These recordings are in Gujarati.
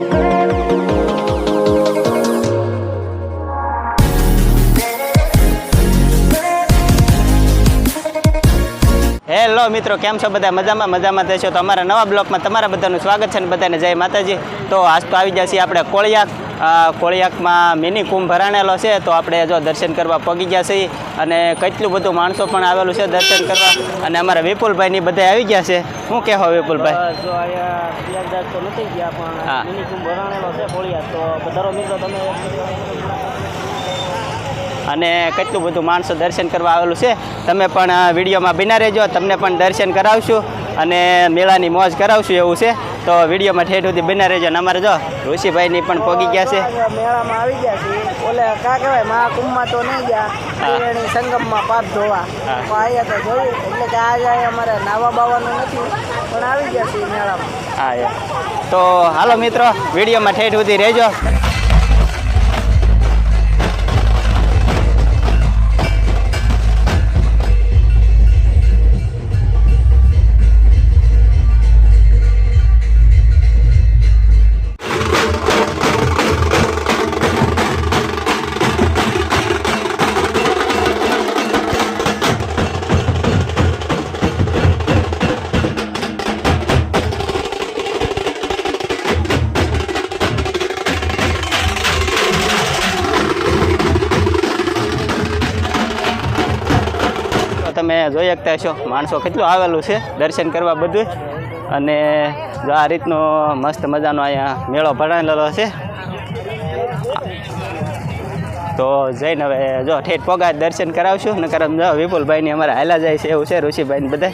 Oh. હેલો મિત્રો કેમ છો બધા? મજામાં મજામાં થશો તો અમારા નવા બ્લોકમાં તમારા બધાનું સ્વાગત છે અને બધાને જય માતાજી. તો આજ તો આવી ગયા છીએ આપણે કોળિયાક કોળિયાકમાં મિની કુંભ ભરાણેલો છે. તો આપણે જો દર્શન કરવા પગી ગયા છીએ અને કેટલું બધું માણસો પણ આવેલું છે દર્શન કરવા. અને અમારા વિપુલભાઈ ની બધા આવી ગયા છે. શું કહેવા વિપુલભાઈ? જો અહીંયા પ્રયાગરાજ તો નથી ગયા હા. પણ મિની કુંભ ભરાણેલો છે કોળિયા તો બધારો મિત્રો તમે અને કેટલું બધું માણસો દર્શન કરવા આવેલું છે. તમે પણ વિડીયોમાં બિના રહેજો તમને પણ દર્શન કરાવશું અને મેળાની મોજ કરાવશું એવું છે. તો વિડીયોમાં ઠેઠ સુધી બિના રહેજો અને અમારે જો ઋષિભાઈની પણ પોગી ગયા છે. મેળામાં આવી ગયા છે. ઓલે કા કહેવાય મહાકુંભમાં તો નહીં ગયા. સંગમમાં પાપ ધોવા. હા. તો જોયું એટલે કે આજે અમારે નાવા બાવાનું નથી પણ આવી ગયા છે મેળામાં. હા તો હાલો મિત્રો વિડીયોમાં ઠેઠ સુધી રહેજો. તમે જોઈ શકતા છો માણસો કેટલું આવેલું છે. દર્શન કરવા બધું. અને જો આ રીતનો મસ્ત મજાનો અહીંયા મેળો ભરાયેલો છે. તો જઈને હવે જો ઠેઠ પોગા દર્શન કરાવશું. ને કરમ જો વિપુલભાઈની અમારે હાલા જાય છે એવું છે, ઋષિભાઈને બધા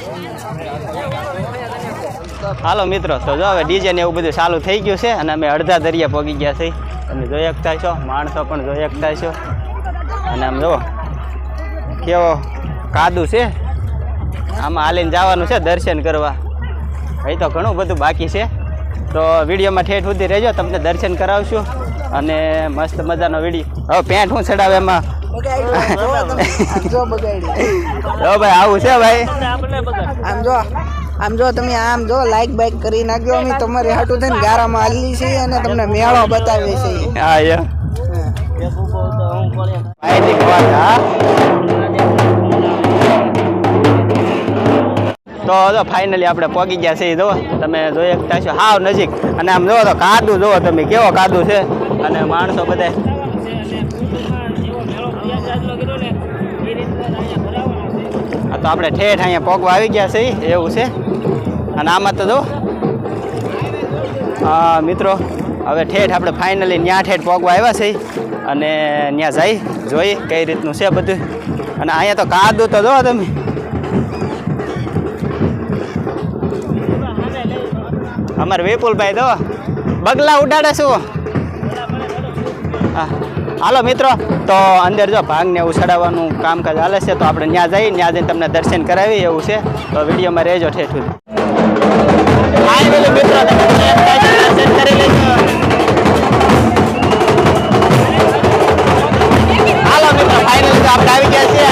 હાલો મિત્રો, તો જો હવે ડીજે ને એવું બધું ચાલુ થઈ ગયું છે અને અમે અડધા દરિયા પોગી ગયા છે તમે જોઈ શકતા છો માણસો પણ જોઈ શકતા છો અને આમ જો, કેવો કાદુ છે. આમાં હાલીને જવાનું છે દર્શન કરવા. અહીં તો ઘણું બધું બાકી છે. તો વિડીયોમાં ઠેઠ સુધી રહેજો તમને દર્શન કરાવશું અને મસ્ત મજાનો વીડિયો હવે પેન્ટ શું ચડાવે એમાં? જો ભાઈ આવું છે ભાઈ? આમ જો આમ જો તમે આમ જો લાઈક બાઈક કરી નાખજો અમે તમારી હાટું થઈને ગારામાં હાલી છે અને તમને મેળો બતાવીએ છીએ. હા યા. તો જો ફાઇનલી આપણે પહોંચી ગયા છીએ જો તમે જોઈ શકતા છો હાવ નજીક. અને આમ જોવો તો કાદુ જોવો તમે, કેવો કાદુ છે. અને માણસો બધા તો આપણે ઠેઠ અહીંયા પોગવા આવી ગયા છે એવું છે. અને આમાં તો જો હા મિત્રો, હવે ઠેઠ આપણે ફાઇનલી ન્યા ઠેઠ પોગવા આવ્યા છે અને ત્યાં જઈ, જોઈ કઈ રીતનું છે બધું. અને અહીંયા તો કાદુ તો જો તમે અમારે વિપુલભાઈ દો બગલા ઉડાડે શું? હાલો મિત્રો, તો અંદર જો ભાગને એવું ચડાવવાનું કામકાજ હાલે છે, તો આપણે ત્યાં જઈ ત્યાં જઈને તમને દર્શન કરાવી એવું છે. તો વિડીયોમાં રહેજો ઠેઠ સુધી. મિત્રો દર્શન કરી લેજો.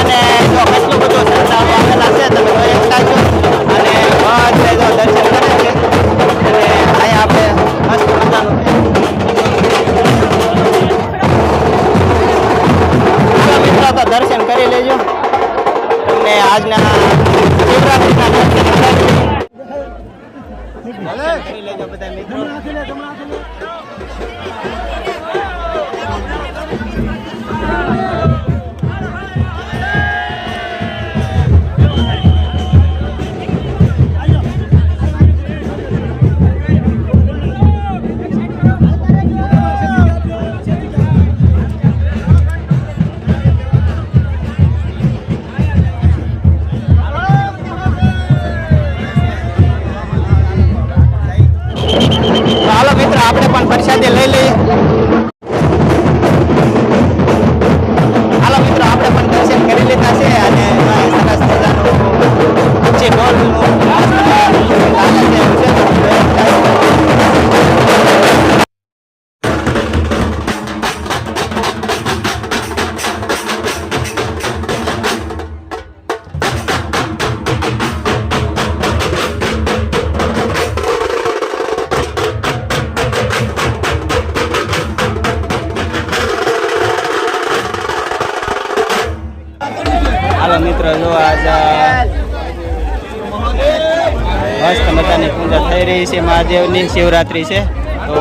અને જો કેટલું બધું શ્રદ્ધાળુ આવેલા છે, તમે અને દર્શન તો દર્શન કરી લેજો. તમને આજના શિવરાત્રિના દર્શન કરી લેજો બધા મિત્રો તો મહાદેવની શિવરાત્રિ છે. તો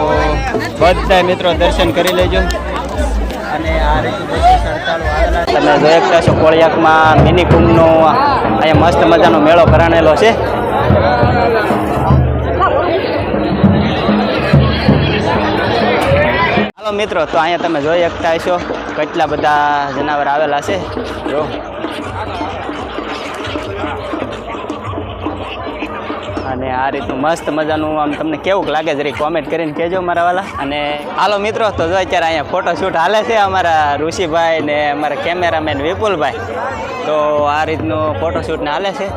બધા મિત્રો દર્શન કરી લેજો. અને આ રીતે છે. તમે જોઈ શકતા છો કોળિયાકમાં મિની કુંભનો અહીંયા મસ્ત મજાનો મેળો ભરાણેલો છે. મિત્રો, તો અહીંયા તમે જોઈ શકતા હશો કેટલા બધા જનાવર આવેલા છે. જો. અને આ રીતનું મસ્ત મજાનું આમ તમને કેવું લાગે જરી કોમેન્ટ કરીને કહેજો મારા વાલા. અને હાલો મિત્રો, તો જો અત્યારે અહીંયા ફોટોશૂટ હાલે છે અમારા ઋષિભાઈ ને અમારા કેમેરામેન વિપુલભાઈ. તો આ રીતનું ફોટોશૂટને હાલે છે.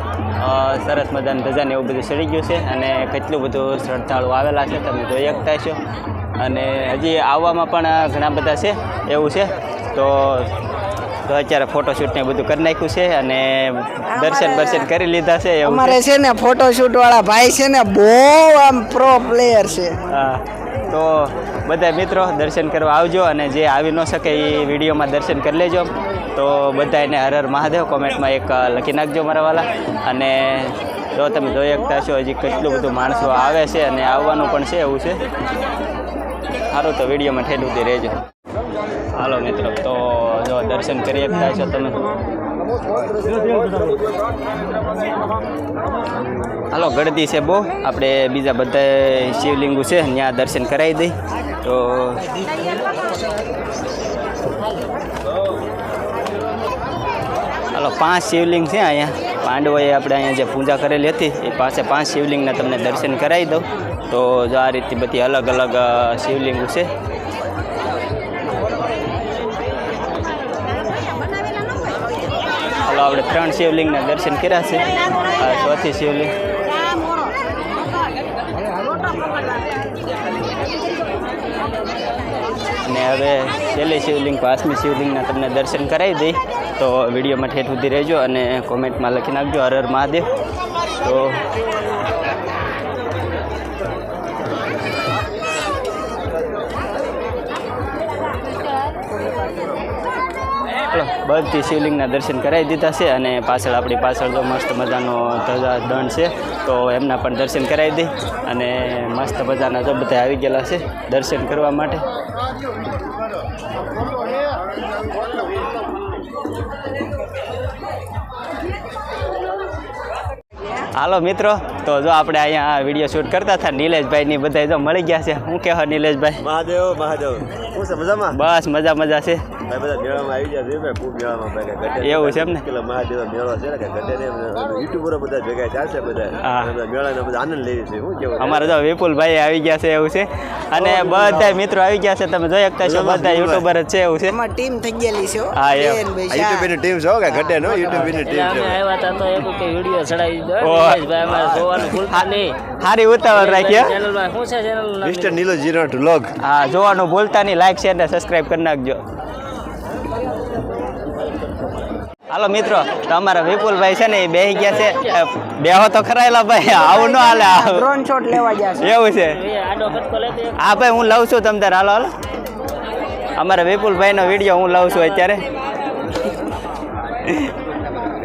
સરસ મજાની ધજાને એવું બધું ચડી ગયું છે અને કેટલું બધું શ્રદ્ધાળુ આવેલા છે, તમે જોઈ શકતા છો અને હજી આવવામાં પણ ઘણા બધા છે, એવું છે. તો તો અત્યારે ફોટોશૂટ ને બધું કરી નાખ્યું છે અને દર્શન દર્શન કરી લીધા છે. અમારે છે. ને ફોટોશૂટ વાળા ભાઈ છે ને બહુ આમ પ્રો પ્લેયર છે. હા તો બધા મિત્રો દર્શન કરવા આવજો અને જે આવી ન શકે એ વિડીયોમાં દર્શન કરી લેજો. તો બધા એને હર હર મહાદેવ કોમેન્ટમાં એક લખી નાખજો મારા વાલા. અને જો તમે જોઈ શકતા છો હજી કેટલું બધું માણસો આવે છે અને આવવાનું પણ છે એવું છે. સારું તો વિડીયોમાં ઠેલું રહેજો. હાલો મિત્રો, તો જો દર્શન કરી શકતા છો તમે. હાલો, ગળદી છે બહુ. આપણે બીજા બધા શિવલિંગો છે ત્યાં દર્શન કરાવી દઈ. તો હાલો, પાંચ શિવલિંગ છે અહીંયા. પાંડવોએ આપણે અહીંયા જે પૂજા કરેલી હતી, એ પાસે પાંચ શિવલિંગના તમને દર્શન કરાવી દઉં. તો જો આ રીતે બધી અલગ અલગ શિવલિંગો છે. આપણે ત્રણ શિવલિંગના દર્શન કર્યા છે. આ ચોથી શિવલિંગ. અને હવે છેલ્લી શિવલિંગ, પાંચમી શિવલિંગના તમને દર્શન કરાવી દઈ. તો વિડીયોમાં ઠેઠ સુધી રહેજો અને કોમેન્ટમાં લખી નાખજો હર હર મહાદેવ. તો બધી શિવલિંગના દર્શન કરાવી દીધા છે અને પાછળ આપણી પાછળ તો મસ્ત મજાનો ધજા દંડ છે. તો એમના પણ દર્શન કરાવી દઈ અને મસ્ત મજાના તો બધા આવી ગયેલા છે દર્શન કરવા માટે. હાલો મિત્રો તો જો આપણે અહીંયા વીડિયો શૂટ કરતા હતા નિલેશભાઈ ની બધા જો મળી ગયા છે. શું કહેવા નિલેશભાઈ? મહાદેવ મહાદેવ. શું છે મજામાં? બસ મજા મજા છે. એવું છે એમ ને? મહાદેવ મેળો છે ને કે ગઢે ને યુટ્યુબરો બધા ભેગા ચાલશે બધા. હા. અને બધા મેળાનો બધા આનંદ લેવી છે શું કેવું અમારા જો વિપુલભાઈ આવી ગયા છે એવું છે. અને બધા મિત્રો આવી ગયા છે તમે જોઈ શકતા છો બધા યુટ્યુબર જ છે એવું છે. એમાં ટીમ થઈ ગયેલી છે હા, એમ. યુટ્યુબ ટીમ છે કે ગઢે નો યુટ્યુબ ટીમ છે આવ્યા હતા તો એવું કે વીડિયો ચડાવી દીધો ઓહ. અમારે જોવાનું ભૂલતા નહીં. સારી ઉતાવળ રાખી શું છે ચેનલ મિસ્ટર નીલો જીરો વ્લોગ હા જોવાનું ભૂલતા નહીં. લાઈક શેર ને સબસ્ક્રાઈબ કરી નાખજો. હાલો મિત્રો તો અમારા વિપુલભાઈ છે ને એ બેહી ગયા છે. બે બેહો તો ખરાયેલા ભાઈ આવું ન હાલે. ડ્રોન શોટ લેવા ગયા છે. એવું છે. હા ભાઈ હું લઉં છું તમને હાલો હાલો. અમારા વિપુલભાઈનો વીડિયો હું લઉં છું અત્યારે.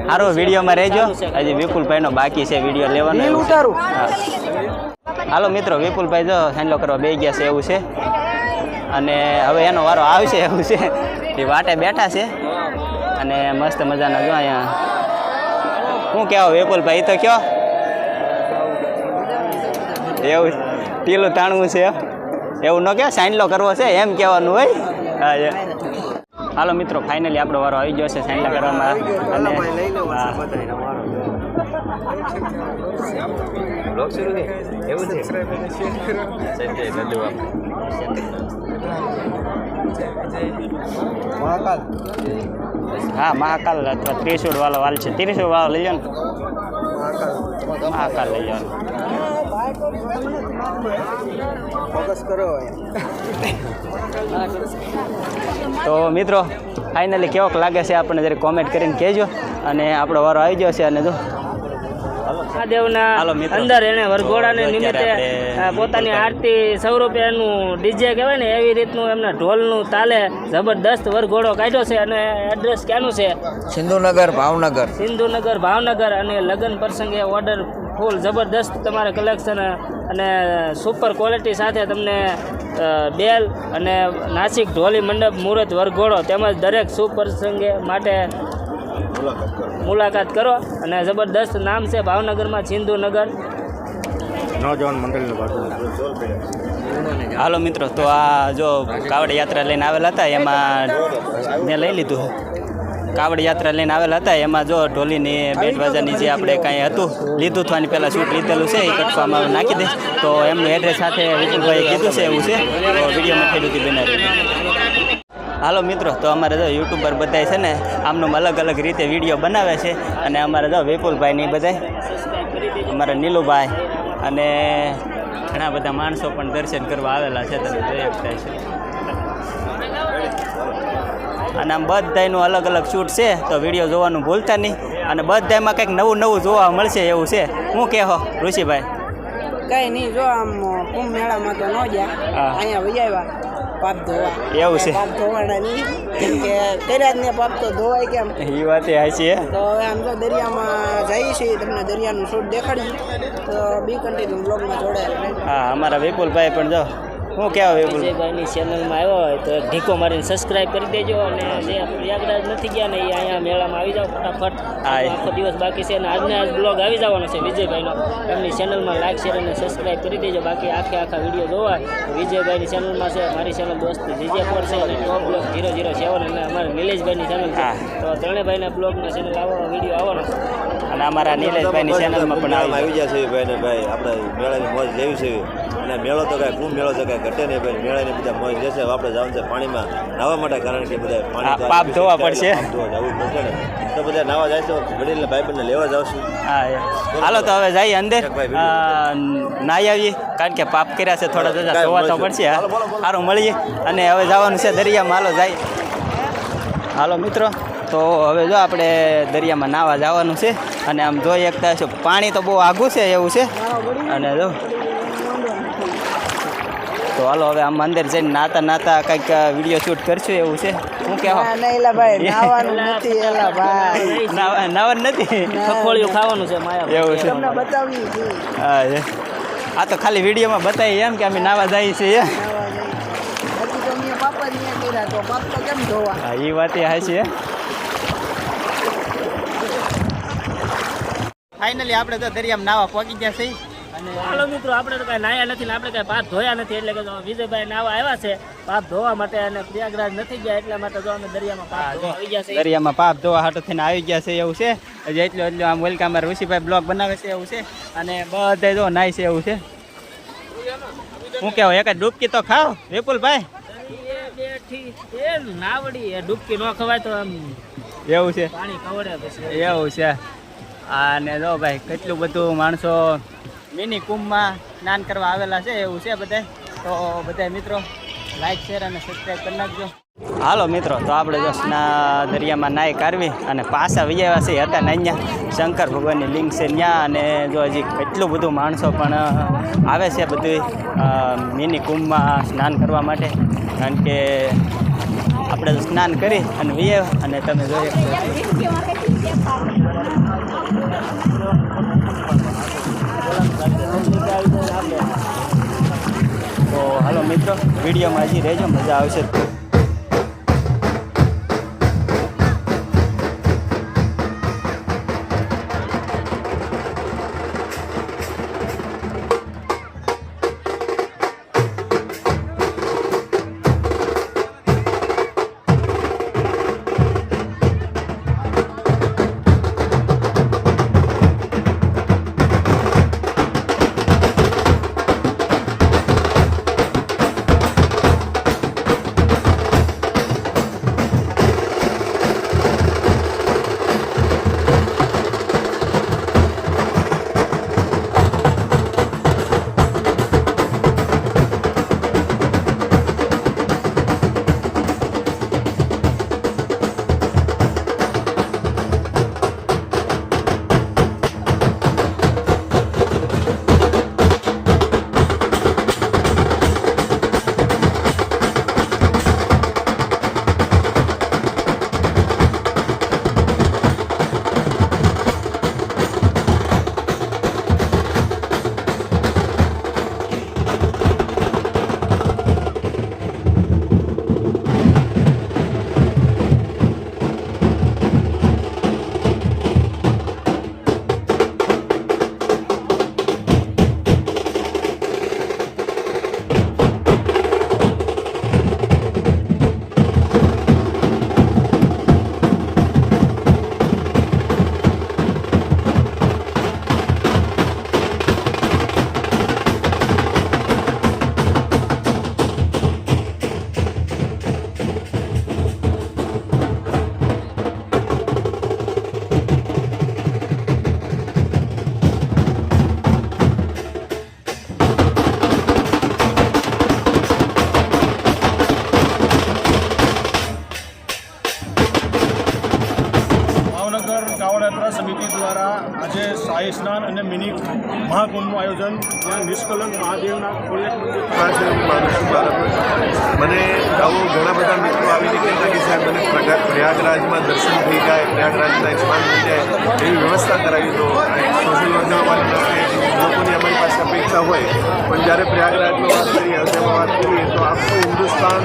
સારું વિડીયોમાં રહેજો. હજી વિપુલભાઈનો બાકી છે વીડિયો લેવાનો. ઉતારું. હા. હાલો મિત્રો વિપુલભાઈ જો સાંજલો કરવા બે ગયા છે એવું છે. અને હવે એનો વારો આવશે એવું છે. એ વાટે બેઠા છે. અને મસ્ત મજાના જો અહીંયા. શું કહેવા વિપુલભાઈ? તો કયો? એવું ટીલું તાણવું છે. એવું ન કે સાંજલો કરવો છે. એમ કહેવાનું હોય. હા. હાલો મિત્રો ફાઇનલી આપણો વારો આવી ગયો છે સાંડલા કરવામાં અને હા. હા મહાકાલ અથવા ત્રિશુળ વાળો વાલ છે ત્રિશુળ વાળો લઈ જાઓ ને મહાકાલ લઈ જાઓ ફોકસ કરો તો મિત્રો ફાઇનલી કેવોક લાગે છે આપણને જરી કોમેન્ટ કરીને કહેજો અને આપણો વારો આવી ગયો છે અને જો. મહાદેવના હાલો અંદર એને વરઘોડાને તો નિમિત્તે આ પોતાની આરતી સૌ રૂપિયાનું ડીજે કહેવાય ને એવી રીતનું એમને ઢોલનું તાલે જબરદસ્ત વરઘોડો કાઢ્યો છે અને એડ્રેસ ક્યાંનું છે? સિંધુનગર ભાવનગર. સિંધુનગર ભાવનગર અને લગ્ન પ્રસંગે ઓર્ડર ફૂલ જબરદસ્ત તમારે કલેક્શન અને સુપર ક્વોલિટી સાથે તમને બેલ અને નાસિક ઢોલી મંડપ મુહૂર્ત વરઘોડો તેમજ દરેક સુપ્રસંગે માટે મુલાકાત કરો અને જબરદસ્ત નામ છે ભાવનગરમાં સિંધુનગર હાલો મિત્રો તો આ જો કાવડ યાત્રા લઈને આવેલા હતા એમાં મેં લઈ લીધું. કાવડ યાત્રા લઈને આવેલા હતા. એમાં જો ઢોલીની બેટ વાજાની જે આપણે કાંઈ હતું, લીધું થવાની પહેલાં શૂટ લીધેલું છે, એ કટવામાં નાખી દઈશ તો એમનું એડ્રેસ સાથે વિપુલભાઈએ કીધું છે એવું છે. તો વિડીયોમાં ખેડૂતી બનાવી હાલો મિત્રો, તો અમારે જો યુટ્યુબર બધાય છે ને, આમનું અલગ અલગ રીતે વીડિયો બનાવે છે. અને અમારે જો વિપુલભાઈ ની બધાય, અમારા નીલુભાઈ અને ઘણા બધા માણસો પણ દર્શન કરવા આવેલા છે. તમે જોઈ શકતા છે. અને આમ બધાનું અલગ અલગ શૂટ છે તો વીડિયો જોવાનું ભૂલતા નહીં. અને બધામાં કંઈક નવું નવું જોવા મળશે એવું છે. હું કહો ઋષિભાઈ? કંઈ નહીં જો આમ કુંભ મેળામાં તો ન ગયા. અહીંયા આવ્યા પાપ ધોવા. એવું છે. પાપ ધોવાના નહીં. કે કર્યા જ ને પાપ તો ધોવાય કેમ? એ વાત એ હાચી તો હવે આમ તો દરિયામાં જઈએ છીએ તમને દરિયાનું શૂટ દેખાડીએ. તો બી કન્ટિન્યુ બ્લોગમાં જોડાયેલા હા અમારા વિપુલભાઈ પણ જો હું કહેવા વિજયભાઈની ચેનલમાં આવ્યો હોય તો એક ઢીકો મારીને સબસ્ક્રાઈબ કરી દેજો અને જે પ્રયાગરાજ નથી ગયા ને એ અહીંયા મેળામાં આવી જાઓ ફટાફટ. આખો દિવસ બાકી છે અને આજને આજ બ્લોગ આવી જવાનો છે વિજયભાઈનો. એમની ચેનલમાં લાઈક શેર અને સબસ્ક્રાઈબ કરી દેજો. બાકી આખે આખા વીડિયો જોવા વિજયભાઈની ચેનલમાં છે મારી ચેનલ દોસ્ત જીજે ફોર છે અને top blog zero zero seven અને અમારે નિલેશભાઈની ચેનલ છે. તો ત્રણેય ભાઈના બ્લોગના ચેનલ આવો વીડિયો આવવાનો. છે અને અમારા નિલેશભાઈની ચેનલમાં પણ આવી છે ભાઈ ને ભાઈ. આપણે મેળાની મોજ લેવી છે. અને મેળો તો કાંઈ કુંભ મેળો તો કાંઈ ઘટે નહીં ભાઈ. મેળાની બધા મોજ લેશે. આપણે જવાનું છે પાણીમાં નાવા માટે કારણ કે બધા પાણી પાપ ધોવા પડશે. જવું પડશે ને. તો બધા નાવા જાય તો વડીલને ભાઈ લેવા જાવશું હા. હાલો તો હવે જઈએ અંદર. નાહી આવીએ. કારણ કે પાપ કર્યા છે થોડા જજા ધોવા તો પડશે. સારું મળીએ. અને હવે જવાનું છે દરિયામાં. હાલો જાય. હાલો મિત્રો. તો હવે જો આપણે દરિયામાં નાહવા જવાનું છે. અને આમ જોઈ શકતા છો. પાણી તો બહુ આઘું છે એવું છે. અને જો. તો હાલો હવે આમ અંદર જઈને નાતા નાતા કંઈક વીડિયો શૂટ કરશું એવું છે. શું ભાઈ નાવાનું નથી એલા ભાઈ નાવા નાવા નથી? ખખોળિયું ખાવાનું છે માયા એવું છે. તમને બતાવી છે. હા એ. આ તો ખાલી વિડીયોમાં બતાવી એમ કે અમે નાવા જઈએ છીએ હા એ વાત એ હાચી ફાઇનલી આપણે તો દરિયામાં નાવા પહોંચી ગયા છીએ. અને હાલો મિત્રો આપણે તો કાંઈ નાયા નથી ને આપણે કાંઈ પાપ ધોયા નથી એટલે કે જો વિજયભાઈ નાવા આવ્યા છે પાપ ધોવા માટે અને પ્રયાગરાજ નથી ગયા એટલા માટે જો અમે દરિયામાં પાપ ધોવા આવી ગયા છે દરિયામાં પાપ ધોવા હાટો થઈને આવી ગયા છે એવું છે. હજી એટલું એટલું આમ વેલકામ ઋષિભાઈ બ્લોગ બનાવે છે એવું છે. અને બધા જો નાય છે એવું છે. હું કેવો એક જ ડૂબકી તો ખાવ વિપુલભાઈ? એ નાવડી એ ડૂબકી ન ખવાય તો આમ એવું છે. પાણી કવડે એવું છે. અને જો ભાઈ, કેટલું બધું માણસો મિની કુંભમાં સ્નાન કરવા આવેલા છે, એવું છે બધા? તો બધા મિત્રો લાઈક શેર અને સબસ્ક્રાઈબ કરી નાખજો. હાલો મિત્રો, તો આપણે જો સ્ના દરિયામાં નાહી કાઢવી અને પાછા વિજયવાસી હતા ને અહીંયા. શંકર ભગવાનની લિંગ છે ત્યાં અને જો હજી કેટલું બધું માણસો પણ આવે છે બધું મિની કુંભમાં સ્નાન કરવા માટે. કારણ કે આપણે સ્નાન કરી અને વિજય અને તમે જોઈ. તો હાલો મિત્રો વિડીયોમાં હજી રહેજો મજા આવશે. મહાકુંભનું આયોજન ત્યાં નિષ્કલંક મહાદેવના હું માનું આવો ઘણા બધા મિત્રો આવીને કહેતા કે સાહેબ, મને પ્રયાગરાજમાં દર્શન થઈ જાય, પ્રયાગરાજના સ્નાન થઈ જાય એવી વ્યવસ્થા કરાવી દો સોશિયલ તરફથી લોકોની અમારી પાસે અપેક્ષા હોય. પણ જ્યારે પ્રયાગરાજમાં વાત કરીએ અયોધ્યામાં વાત કરીએ, તો આખું હિન્દુસ્તાન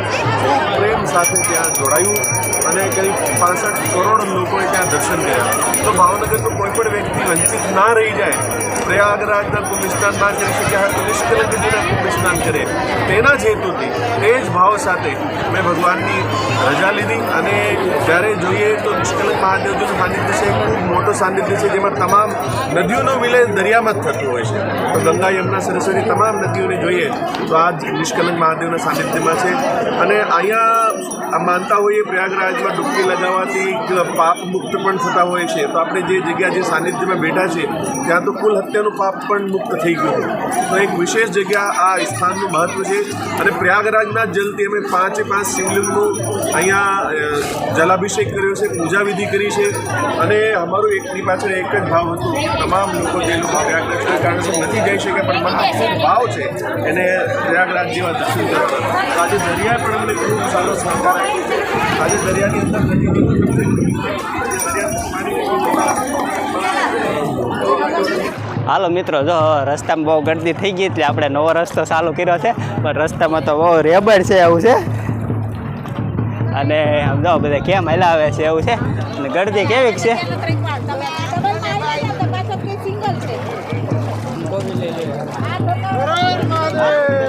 સાથે ત્યાં જોડાયું અને કંઈક પાસઠ કરોડ લોકોએ ત્યાં દર્શન કર્યા. તો ભાવનગરનો કોઈ પણ વ્યક્તિ વંચિત ના રહી જાય, પ્રયાગરાજના કુંભ સ્નાન ના કરી શક્યા હા તો નિષ્કલંકજીના કુંભ સ્નાન કરે. તેના જ હેતુથી તે જ ભાવ સાથે મેં ભગવાનની રજા લીધી અને જ્યારે જોઈએ તો નિષ્કલંક મહાદેવજીનું સાનિધ્ય છે, ખૂબ મોટો સાનિધ્ય છે, જેમાં તમામ નદીઓનો વિલય દરિયામાં જ થતો હોય છે. તો ગંગા, યમુના, સરસ્વતી તમામ નદીઓને જોઈએ તો આ નિષ્કલંક મહાદેવના સાનિધ્યમાં છે. અને અહીંયા આ માનતા હોઈએ પ્રયાગરાજમાં ડૂબકી લગાવવાથી પાપ મુક્ત પણ થતા હોય છે. તો આપણે જે જગ્યા, જે સાનિધ્યમાં બેઠા છે, ત્યાં તો કુલ હત્યાનું પાપ પણ મુક્ત થઈ ગયું તો એક વિશેષ જગ્યા આ સ્થાનનું મહત્વ છે અને પ્રયાગરાજના જલથી અમે પાંચે પાંચ શિવલિંગનું અહીંયા જલાભિષેક કર્યો છે પૂજા વિધિ કરી છે અને અમારું એકની પાછળ એક જ ભાવ હતો. તમામ લોકો જે લોકો પ્રયાગરાજના કારણે નથી જઈ શકે પણ મનમાં ભાવ છે. એને પ્રયાગરાજ જેવા દર્શન કરવા. આજે દરિયા પણ અમને ખૂબ સારો સહકાર આજે દરિયાની અંદર હાલો મિત્રો જો રસ્તામાં બહુ ગરદી થઈ ગઈ એટલે આપણે નવો રસ્તો ચાલુ કર્યો છે પણ રસ્તામાં તો બહુ રેબડ છે એવું છે. અને આમ જો બધા કેમ હલાવે છે એવું છે અને ગરદી કેવી છે?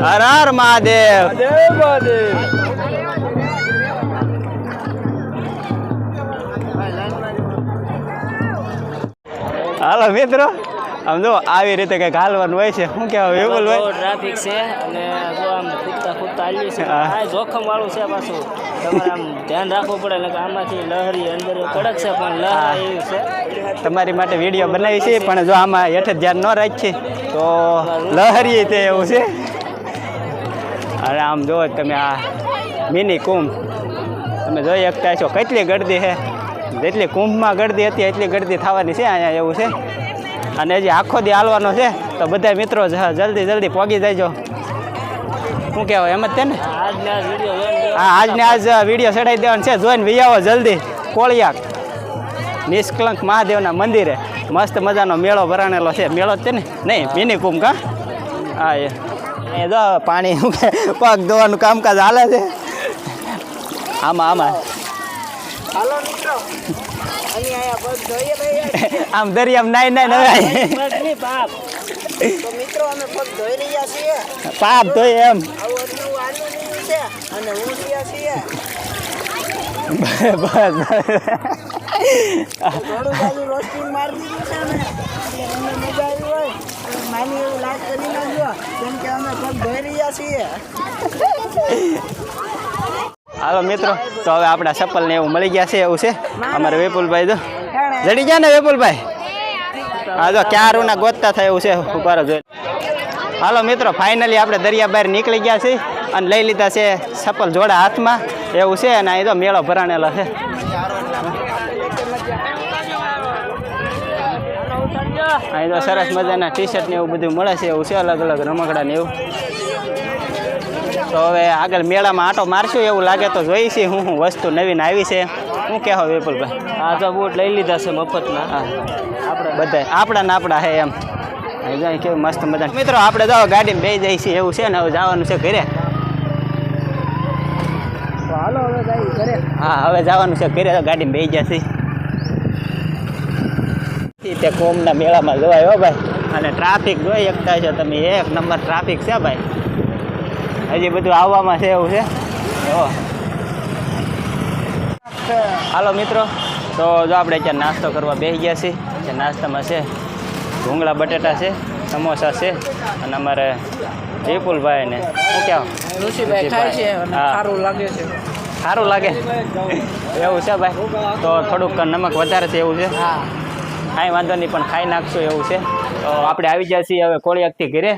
હર હર મહાદેવ. હાલો મિત્રો આમ જો આવી રીતે કંઈક હાલવાનું હોય છે. શું કહેવાય વિપુલ ભાઈ. ટ્રાફિક છે અને જો આમ ખૂદતા ખૂદતા આવ્યું છે. આ જોખમ વાળું છે પાછું. તમારે આમ ધ્યાન રાખવું પડે ને આમાંથી લહરી અંદર કડક છે પણ લહરા એવી છે. તમારી માટે વીડિયો બનાવી છે પણ જો આમાં હેઠે ધ્યાન ન રાખીએ તો લહરી તે એવું છે. અને આમ જો તમે આ મિની કુંભ તમે જોઈ શકતા છો કેટલી ગરદી છે. જેટલી કુંભમાં ગરદી હતી, એટલી ગરદી થવાની છે અહીંયા એવું છે. અને હજી આખો દી હાલવાનો છે, તો બધા મિત્રો જલ્દી જલ્દી પહોંચી જાયજો. શું કહેવાય, એમ જ તે ને? હા, આજને આજ વીડિયો ચડાવી દેવાનો છે, જોઈને વી આવો જલ્દી. કોળિયાક. નિષ્કલંક મહાદેવના મંદિરે. મસ્ત મજાનો મેળો ભરાણેલો છે. મેળો જ છે ને? નહીં, મિની કુંભ, કા? હા એ જો, પાણી, પગ ધોવાનું કામકાજ હાલે છે. આમાં આમાં. હાલો મિત્રો. અમે અહીંયા બસ જોઈએ છીએ. આમ દરિયામાં નાઈ નાઈ બસ નહીં બાપ. તો મિત્રો અમે પગ ધોઈ રહ્યા છીએ. પાપ ધોઈ એમ. આવું એટલું આનું છે. અને હું રહ્યા છીએ. બસ થોડું બાજુ રોસ્ટિંગ મારી દીધું છે અમે. મજા આવી હોય. માની એવું લાગ કરી નાખ્યો કેમ કે અમે પગ ધોઈ રહ્યા છીએ. હાલો મિત્રો, તો હવે આપણા ચપ્પલ ને એવું મળી ગયા છે એવું છે. અમારે વિપુલભાઈ તો. જડી ગયા ને વિપુલભાઈ? હા, જો ક્યારુના ગોતતા થાય એવું છે, ઊભા જોઈ. હાલો મિત્રો ફાઇનલી આપણે દરિયા બહાર નીકળી ગયા છીએ અને લઈ લીધા છે ચપ્પલ જોડા હાથમાં, એવું છે, અને અહીં તો મેળો ભરાણેલો છે. અહીં તો સરસ મજાના ટી શર્ટ ને એવું બધું મળે છે, એવું છે અલગ અલગ રમકડા ને એવું. તો હવે આગળ મેળામાં આટો મારશું એવું લાગે તો જોઈ છે હું હું વસ્તુ નવીન આવી છે. હું કહેવા વિપુલભાઈ? આ તો બૂટ લઈ લીધા છે મફતના. હા. આપણે બધા આપણા ને આપણા હે એમ. જાય કેવું મસ્ત મજા મિત્રો આપણે જાઓ ગાડીમાં બે જાય છીએ એવું છે ને હવે જવાનું છે ઘરે. હાલો હવે જઈએ ઘરે. હા હવે જવાનું છે ઘરે તો ગાડીમાં બે જશે તે કોમના મેળામાં જોવાય હો ભાઈ. અને ટ્રાફિક જોઈ એકતા છે તમે એક નંબર ટ્રાફિક છે ભાઈ. હજી બધું આવવામાં છે એવું છે. હાલો મિત્રો તો જો આપણે અત્યારે નાસ્તો કરવા બેસી ગયા છીએ. જે નાસ્તામાં છે ભૂંગળા બટેટા છે સમોસા છે અને અમારે જયપુલભાઈ ને શું કહેવાય ઋષિભાઈ ખાય છે સારું લાગે છે. સારું લાગે? એવું છે ભાઈ? તો થોડુંક નમક વધારે છે એવું છે? હા. કાંઈ વાંધો નહીં પણ ખાઈ નાખશું એવું છે. તો આપણે આવી જાય છીએ હવે કોળિયાકથી ઘરે.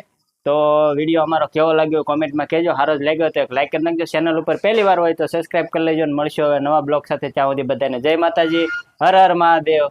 તો વીડિયો અમારો કેવો લાગ્યો કોમેન્ટમાં કહેજો. સારો જ લાગ્યો તો એક લાઈક કરી નાખજો. ચેનલ ઉપર પહેલી વાર હોય તો સબસ્ક્રાઈબ કરી લેજો અને મળશો હવે નવા બ્લોગ સાથે ત્યાં સુધી બધાને. જય માતાજી. હર હર મહાદેવ.